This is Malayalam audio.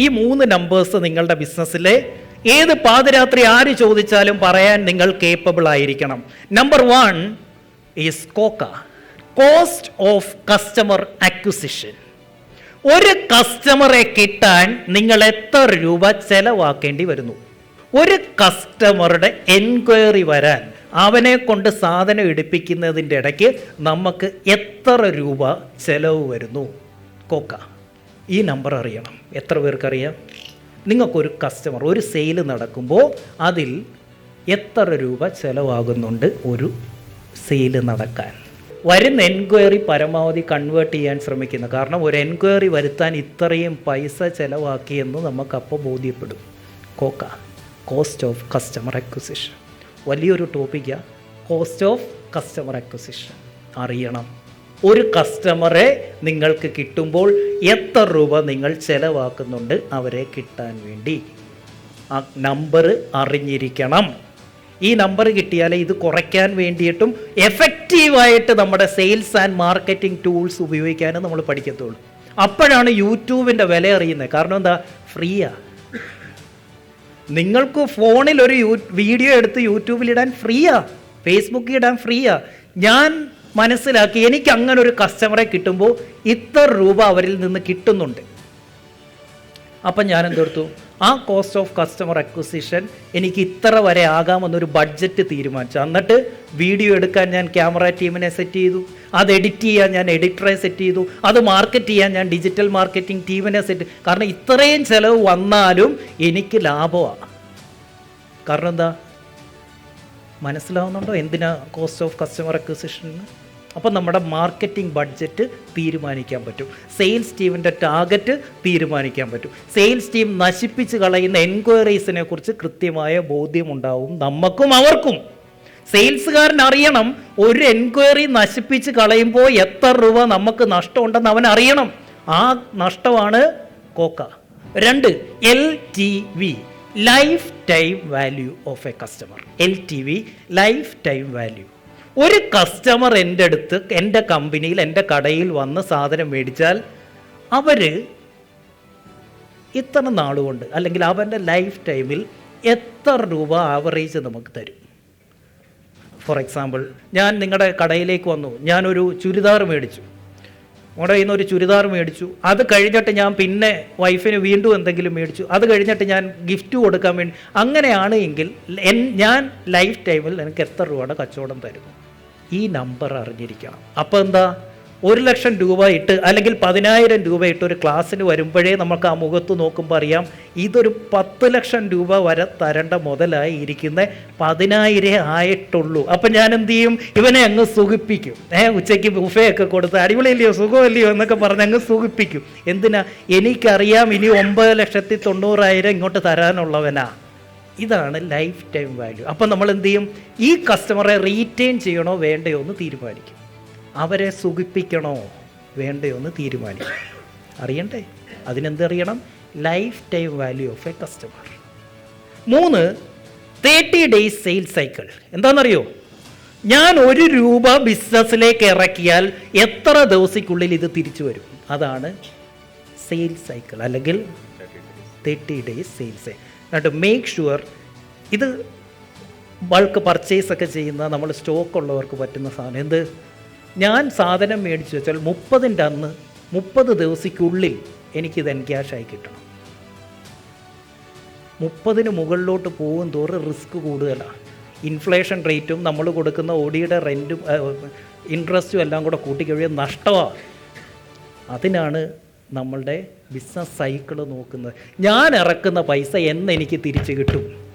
ഈ മൂന്ന് നമ്പേഴ്സ് നിങ്ങളുടെ ബിസിനസ്സിലെ ഏത് പാതിരാത്രി ആര് ചോദിച്ചാലും പറയാൻ നിങ്ങൾ കേപ്പബിൾ ആയിരിക്കണം. Number one is COCA cost of customer acquisition ഒരു കസ്റ്റമറെ കിട്ടാൻ നിങ്ങൾ എത്ര രൂപ ചെലവാക്കേണ്ടി വരുന്നു? ഒരു കസ്റ്റമറുടെ എൻക്വയറി വരാൻ അവനെ കൊണ്ട് സാധനം എടുപ്പിക്കുന്നതിന്റെ ഇടയ്ക്ക് നമുക്ക് എത്ര രൂപ ചെലവ് വരുന്നു? കോക്ക ഈ നമ്പർ അറിയണം. എത്ര പേർക്കറിയാം? നിങ്ങൾക്കൊരു കസ്റ്റമർ ഒരു സെയിൽ നടക്കുമ്പോൾ അതിൽ എത്ര രൂപ ചിലവാകുന്നുണ്ട് ഒരു സെയിൽ നടക്കാൻ? വരുന്ന എൻക്വയറി പരമാവധി കൺവേർട്ട് ചെയ്യാൻ ശ്രമിക്കുന്നു. കാരണം ഒരു എൻക്വയറി വരുത്താൻ ഇത്രയും പൈസ ചിലവാക്കിയെന്ന് നമുക്കപ്പോൾ ബോധ്യപ്പെടും. COCA cost of customer acquisition വലിയൊരു ടോപ്പിക്കാണ് കോസ്റ്റ് ഓഫ് കസ്റ്റമർ അക്വിസിഷൻ അറിയണം. ഒരു കസ്റ്റമറെ നിങ്ങൾക്ക് കിട്ടുമ്പോൾ എത്ര രൂപ നിങ്ങൾ ചിലവാക്കുന്നുണ്ട് അവരെ കിട്ടാൻ വേണ്ടി? ആ നമ്പർ അറിഞ്ഞിരിക്കണം. ഈ നമ്പർ കിട്ടിയാലേ ഇത് കുറയ്ക്കാൻ വേണ്ടിയിട്ടും എഫക്റ്റീവായിട്ട് നമ്മുടെ സെയിൽസ് ആൻഡ് മാർക്കറ്റിംഗ് ടൂൾസ് ഉപയോഗിക്കാനും നമ്മൾ പഠിക്കത്തുള്ളൂ. അപ്പോഴാണ് യൂട്യൂബിന്റെ വില അറിയുന്നത്. കാരണം എന്താ? ഫ്രീയാ. നിങ്ങൾക്ക് ഫോണിൽ ഒരു വീഡിയോ എടുത്ത് യൂട്യൂബിൽ ഇടാൻ ഫ്രീയാ. ഫേസ്ബുക്കിൽ ഇടാൻ ഫ്രീയാ. ഞാൻ മനസ്സിലാക്കി എനിക്ക് അങ്ങനെ ഒരു കസ്റ്റമറെ കിട്ടുമ്പോൾ ഇത്ര രൂപ അവരിൽ നിന്ന് കിട്ടുന്നുണ്ട്. അപ്പം ഞാൻ എന്തെടുത്തു ആ കോസ്റ്റ് ഓഫ് കസ്റ്റമർ അക്വിസിഷൻ എനിക്ക് ഇത്ര വരെ ആകാമെന്നൊരു ബഡ്ജറ്റ് തീരുമാനിച്ചു. എന്നിട്ട് വീഡിയോ എടുക്കാൻ ഞാൻ ക്യാമറ ടീമിനെ സെറ്റ് ചെയ്തു. അത് എഡിറ്റ് ചെയ്യാൻ ഞാൻ എഡിറ്ററെ സെറ്റ് ചെയ്തു. അത് മാർക്കറ്റ് ചെയ്യാൻ ഞാൻ ഡിജിറ്റൽ മാർക്കറ്റിംഗ് ടീമിനെ സെറ്റ് കാരണം ഇത്രയും ചിലവ് വന്നാലും എനിക്ക് ലാഭമാണ് കാരണം എന്താ? മനസ്സിലാവുന്നുണ്ടോ എന്തിനാ കോസ്റ്റ് ഓഫ് കസ്റ്റമർ അക്വിസിഷൻ അപ്പം നമ്മുടെ മാർക്കറ്റിംഗ് ബഡ്ജറ്റ് തീരുമാനിക്കാൻ പറ്റും. സെയിൽസ് ടീമിന്റെ ടാർഗറ്റ് തീരുമാനിക്കാൻ പറ്റും. സെയിൽസ് ടീം നശിപ്പിച്ച് കളയുന്ന എൻക്വയറീസിനെ കുറിച്ച് കൃത്യമായ ബോധ്യമുണ്ടാവും നമുക്കും അവർക്കും. സെയിൽസുകാരൻ അറിയണം ഒരു എൻക്വയറി നശിപ്പിച്ച് കളയുമ്പോൾ എത്ര രൂപ നമുക്ക് നഷ്ടമുണ്ടെന്ന് അവൻ അറിയണം. ആ നഷ്ടമാണ് കോക്ക. രണ്ട് L T V life time value of a customer L T V life time value ഒരു കസ്റ്റമർ എന്റെ അടുത്ത് എന്റെ കമ്പനിയിൽ എന്റെ കടയിൽ വന്ന് സാധനം മേടിച്ചാൽ അവർ ഇത്ര നാളുകൊണ്ട് അല്ലെങ്കിൽ അവന്റെ ലൈഫ് ടൈമിൽ എത്ര രൂപ ആവറേജ് നമുക്ക് തരും. ഫോർ എക്സാമ്പിൾ ഞാൻ നിങ്ങളുടെ കടയിലേക്ക് വന്നു. ഞാനൊരു ചുരിദാർ മേടിച്ചു. നമ്മുടെ കയ്യിൽ നിന്ന് ഒരു ചുരിദാർ മേടിച്ചു. അത് കഴിഞ്ഞിട്ട് ഞാൻ പിന്നെ വൈഫിന് വീണ്ടും എന്തെങ്കിലും മേടിച്ചു. അത് കഴിഞ്ഞിട്ട് ഞാൻ ഗിഫ്റ്റ് കൊടുക്കാൻ വേണ്ടി. അങ്ങനെയാണ് എങ്കിൽ ഞാൻ ലൈഫ് ടൈമിൽ എനിക്ക് എത്ര രൂപയുടെ കച്ചവടം തരുന്നു ഈ നമ്പർ അറിഞ്ഞിരിക്കണം. അപ്പോൾ എന്താ? ഒരു ലക്ഷം രൂപ ഇട്ട് അല്ലെങ്കിൽ പതിനായിരം രൂപ ഇട്ട് ഒരു ക്ലാസ്സിന് വരുമ്പോഴേ നമുക്ക് ആ മുഖത്ത് നോക്കുമ്പോൾ അറിയാം ഇതൊരു പത്ത് ലക്ഷം രൂപ വരെ തരേണ്ട മുതലായി ഇരിക്കുന്ന പതിനായിരം ആയിട്ടുള്ളൂ. അപ്പം ഞാൻ എന്ത് ചെയ്യും? ഇവനെ അങ്ങ് സുഖിപ്പിക്കും. ഏ ഉച്ചയ്ക്ക് ബുഫയൊക്കെ കൊടുത്ത് അടിപൊളിയല്ലയോ സുഖമല്ലയോ എന്നൊക്കെ പറഞ്ഞ് അങ്ങ് സുഖിപ്പിക്കും. എന്തിനാ? എനിക്കറിയാം ഇനി ഒമ്പത് ലക്ഷത്തി തൊണ്ണൂറായിരം ഇങ്ങോട്ട് തരാനുള്ളവനാ. ഇതാണ് ലൈഫ് ടൈം വാല്യൂ അപ്പം നമ്മൾ എന്ത് ചെയ്യും? ഈ കസ്റ്റമറെ റീറ്റെയിൻ ചെയ്യണോ വേണ്ടയോ എന്ന് തീരുമാനിക്കും. അവരെ സുഖിപ്പിക്കണോ വേണ്ടയോ എന്ന് തീരുമാനിക്കും. അറിയണ്ടേ? അതിനെന്തറിയണം life time value of a customer മൂന്ന് തേർട്ടി ഡേയ്സ് സെയിൽ സൈക്കിൾ എന്താണെന്നറിയോ? ഞാൻ ഒരു രൂപ ബിസിനസ്സിലേക്ക് ഇറക്കിയാൽ എത്ര ദിവസക്കുള്ളിൽ ഇത് തിരിച്ചു വരും? അതാണ് സെയിൽ സൈക്കിൾ അല്ലെങ്കിൽ തേർട്ടി ഡേയ്സ് സെയിൽസ് എന്നിട്ട് മേക്ക് ഷുവർ ഇത് ബൾക്ക് പർച്ചേസ് ഒക്കെ ചെയ്യുന്ന നമ്മൾ സ്റ്റോക്ക് ഉള്ളവർക്ക് പറ്റുന്ന സാധനം. എന്ത്? ഞാൻ സാധനം മേടിച്ചു വെച്ചാൽ മുപ്പതിന്റെ അന്ന് മുപ്പത് ദിവസക്കുള്ളിൽ എനിക്കിത് എൻക്യാഷായി കിട്ടണം. മുപ്പതിന് മുകളിലോട്ട് പോകും തോറും റിസ്ക് കൂടുതലാണ് ഇൻഫ്ലേഷൻ റേറ്റും നമ്മൾ കൊടുക്കുന്ന ഓടിയുടെ റെന്റും ഇൻട്രസ്റ്റും എല്ലാം കൂടെ കൂട്ടിക്കഴിയാൻ നഷ്ടമാണ് അതിനാണ് നമ്മളുടെ ബിസിനസ് സൈക്കിൾ നോക്കുന്നത്. ഞാൻ ഇറക്കുന്ന പൈസ എന്നെനിക്ക് തിരിച്ചു കിട്ടും.